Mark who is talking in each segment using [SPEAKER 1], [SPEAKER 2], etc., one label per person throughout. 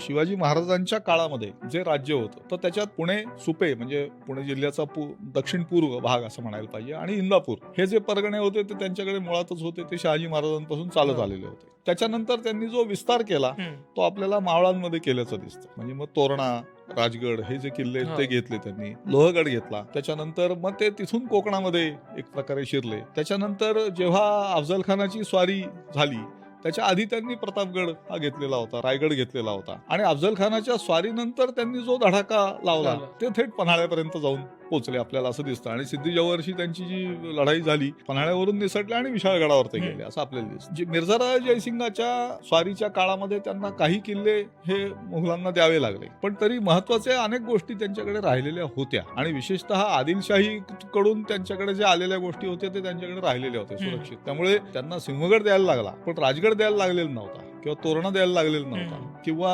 [SPEAKER 1] शिवाजी महाराजांच्या काळामध्ये जे राज्य होतं तर त्याच्यात पुणे सुपे म्हणजे पुणे जिल्ह्याचा पू दक्षिण पूर्व भाग असं म्हणायला पाहिजे आणि इंदापूर हे जे परगणे होते ते त्यांच्याकडे मुळातच होते ते शहाजी महाराजांपासून चालत
[SPEAKER 2] हो.
[SPEAKER 1] आलेले होते त्याच्यानंतर त्यांनी जो विस्तार केला. तो आपल्याला मावळांमध्ये केल्याचं दिसतं म्हणजे मग तोरणा राजगड हे जे किल्ले आहेत ते
[SPEAKER 2] हो.
[SPEAKER 1] घेतले त्यांनी लोहगड घेतला त्याच्यानंतर मग ते तिथून कोकणामध्ये एक प्रकारे शिरले त्याच्यानंतर जेव्हा अफजल खानाची स्वारी झाली त्याच्या आधी त्यांनी प्रतापगड हा घेतलेला होता रायगड घेतलेला होता आणि अफजल खानाच्या स्वारीनंतर त्यांनी जो धडाका लावला. ते थेट पन्हाळ्यापर्यंत जाऊन पोहोचले आपल्याला असं दिसतं. आणि सिद्धी त्यांची जी लढाई झाली पन्हाळ्यावरून निसटले आणि विशाळगडावर ते. गेले असं आपल्याला दिसतं. जे मिर्झाराव जयसिंगाच्या स्वारीच्या काळामध्ये त्यांना काही किल्ले हे मुघलांना द्यावे लागले. पण तरी महत्त्वाचे अनेक गोष्टी त्यांच्याकडे राहिलेल्या होत्या. आणि विशेषतः आदिलशाही कडून त्यांच्याकडे जे आलेल्या गोष्टी होत्या ते त्यांच्याकडे राहिलेल्या होत्या. सुरक्षित. त्यामुळे त्यांना सिंहगड द्यायला लागला पण राजगड द्यायला लागलेला नव्हता. किंवा तोरणा द्यायला लागलेला नव्हता. किंवा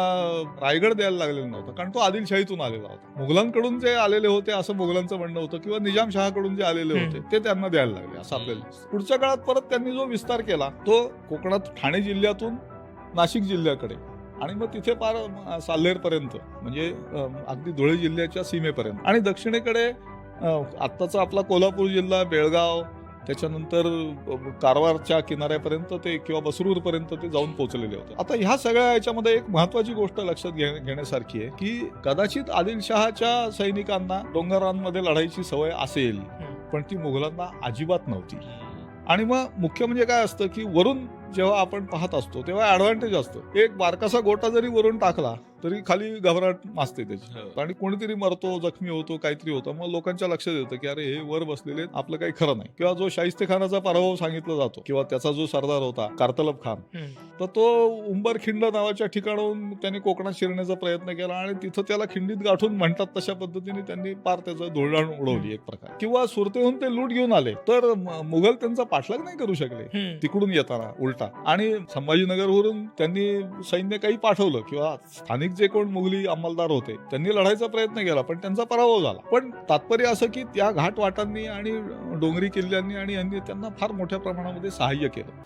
[SPEAKER 1] रायगड द्यायला लागलेला नव्हता कारण तो आदिलशाहीतून आलेला होता मुघलांकडून जे आलेले होते असं मुघलांचं म्हणणं होतं किंवा निजामशहाकडून जे आलेले. होते ते त्यांना द्यायला लागले असं आपल्याला. पुढच्या काळात परत त्यांनी जो विस्तार केला तो कोकणात ठाणे जिल्ह्यातून नाशिक जिल्ह्याकडे आणि मग तिथे पार अं, साल्हेरपर्यंत म्हणजे अगदी धुळे जिल्ह्याच्या सीमेपर्यंत आणि दक्षिणेकडे आत्ताचा आपला कोल्हापूर जिल्हा बेळगाव त्याच्यानंतर कारवारच्या किनाऱ्यापर्यंत ते किंवा बसरूरपर्यंत ते जाऊन पोहोचलेले होते. आता ह्या सगळ्या याच्यामध्ये एक महत्वाची गोष्ट लक्षात घे- घेण्यासारखी आहे की कदाचित आदिलशहाच्या सैनिकांना डोंगरांमध्ये लढाईची सवय असेल पण ती मुघलांना अजिबात नव्हती. आणि मग मुख्य म्हणजे काय असतं की वरून जेव्हा आपण पाहत असतो तेव्हा ऍडव्हान्टेज असतं. एक बारकासा गोटा जरी वरून टाकला तरी खाली घबराट मासते त्याची
[SPEAKER 2] हो.
[SPEAKER 1] आणि कोणीतरी मरतो जखमी होतो काहीतरी होतं मग लोकांच्या लक्षात येतं की अरे हे वर बसलेले आपलं काही खरं नाही किंवा जो शाहिस्ते खानाचा पराभव सांगितला जातो किंवा त्याचा जो सरदार होता कार्तलब खान. तर तो उंबरखिंड नावाच्या ठिकाणाहून त्यांनी कोकणात शिरण्याचा प्रयत्न केला आणि तिथं त्याला खिंडीत गाठून म्हणतात तशा पद्धतीने त्यांनी पार त्याचं धुळडाण उडवली एक प्रकार किंवा सुरतेहून ते लूट घेऊन आले तर मुघल त्यांचा पाठलाग नाही करू शकले. तिकडून येताना उलटा आणि संभाजीनगरवरून त्यांनी सैन्य काही पाठवलं किंवा स्थानिक जे कोण मुघली अंमलदार होते त्यांनी लढायचा प्रयत्न केला पण त्यांचा पराभव झाला. पण तात्पर्य असं की त्या घाट वाटांनी आणि डोंगरी किल्ल्यांनी आणि यांनी त्यांना फार मोठ्या प्रमाणामध्ये सहाय्य केलं.